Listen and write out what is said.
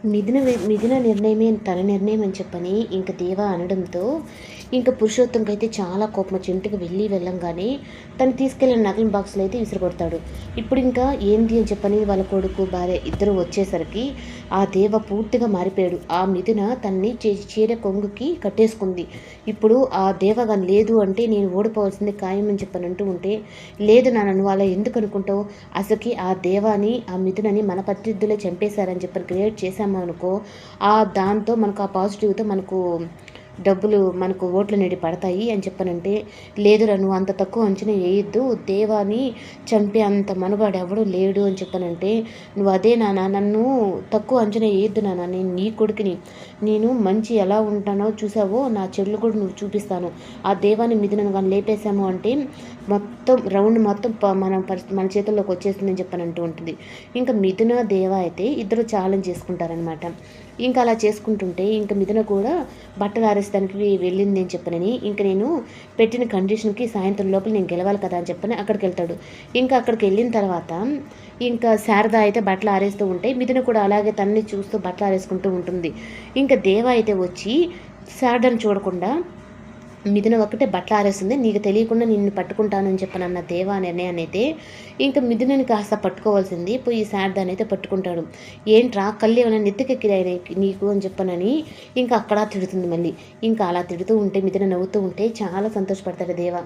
మిథున మిథున నిర్ణయమే తన నిర్ణయం అని చెప్పని ఇంక దేవ అనడంతో ఇంకా పురుషోత్తంకి అయితే చాలా కోపం వచ్చి ఇంటికి వెళ్ళి వెళ్ళంగానే తను తీసుకెళ్ళిన నగల బాక్స్లో అయితే విసిరికొడతాడు ఇప్పుడు ఇంకా ఏంది అని చెప్పని వాళ్ళ కొడుకు భార్య ఇద్దరు వచ్చేసరికి ఆ దేవ పూర్తిగా మారిపోయాడు. ఆ మిథున తన్ని చే- చీర కొంగుకి కట్టేసుకుంది. ఇప్పుడు ఆ దేవగా లేదు అంటే నేను ఓడిపోవాల్సింది ఖాయం అని చెప్పని అంటూ ఉంటే లేదు నాన్న నువ్వు అలా ఎందుకు అనుకుంటావు? అసలుకి ఆ దేవాని ఆ మిథునని మన ప్రత్యర్థులే చంపేశారని చెప్పని క్రియేట్ చేశాను అనుకో ఆ దాంతో మనకు ఆ పాజిటివ్తో మనకు డబ్బులు మనకు ఓట్లు నేడి పడతాయి అని చెప్పనంటే లేదురా నువ్వు అంత తక్కువ అంచనా వేయొద్దు. దేవాని చంపే అంత మనవాడు ఎవడు లేడు అని చెప్పనంటే నువ్వు అదే నాన్న నన్ను తక్కువ అంచనా వేయొద్దు నాన్న. నేను నీ కొడుకుని నేను మంచి ఎలా ఉంటానో చూసావో నా చెడులు కూడా నువ్వు చూపిస్తాను. ఆ దేవాన్ని మిథునను కానీ లేపేశాము అంటే మొత్తం రౌండ్ మొత్తం ప- మన పరిస్థితి మన చేతుల్లోకి వచ్చేస్తుందని చెప్పని అంటూ ఉంటుంది. ఇంకా మిథున దేవ అయితే ఇద్దరు ఛాలెంజ్ చేసుకుంటారనమాట ఇంకా అలా చేసుకుంటుంటే ఇంకా మిథున కూడా బట్టలు ఆరేస్తానికి వెళ్ళింది అని చెప్పనని ఇంకా నేను పెట్టిన కండిషన్కి సాయంత్రం లోపల నేను గెలవాలి కదా అని చెప్పని అక్కడికి వెళ్తాడు. ఇంకా అక్కడికి వెళ్ళిన తర్వాత ఇంకా శారద అయితే బట్టలు ఆరేస్తూ ఉంటే మిథున కూడా అలాగే తన్ని చూస్తూ బట్టలు ఆరేసుకుంటూ ఉంటుంది. ఇంకా దేవ అయితే వచ్చి శారదను చూడకుండా మిథున ఒక్కటే బట్టలు ఆరేస్తుంది నీకు తెలియకుండా నిన్ను పట్టుకుంటానని చెప్పనన్న దేవా నిర్ణయాన్ని అయితే ఇంకా మిథునని కాస్త పట్టుకోవాల్సింది. పోయి శారదాని అయితే పట్టుకుంటాడు. ఏంట్రా కళ్ళు ఏమైనా నెత్తికెక్కిరాయి నీకు అని చెప్పనని ఇంకా అక్కడ తిడుతుంది మళ్ళీ. ఇంకా అలా తిడుతూ ఉంటే మిథున నవ్వుతూ ఉంటే చాలా సంతోషపడతాడు దేవా.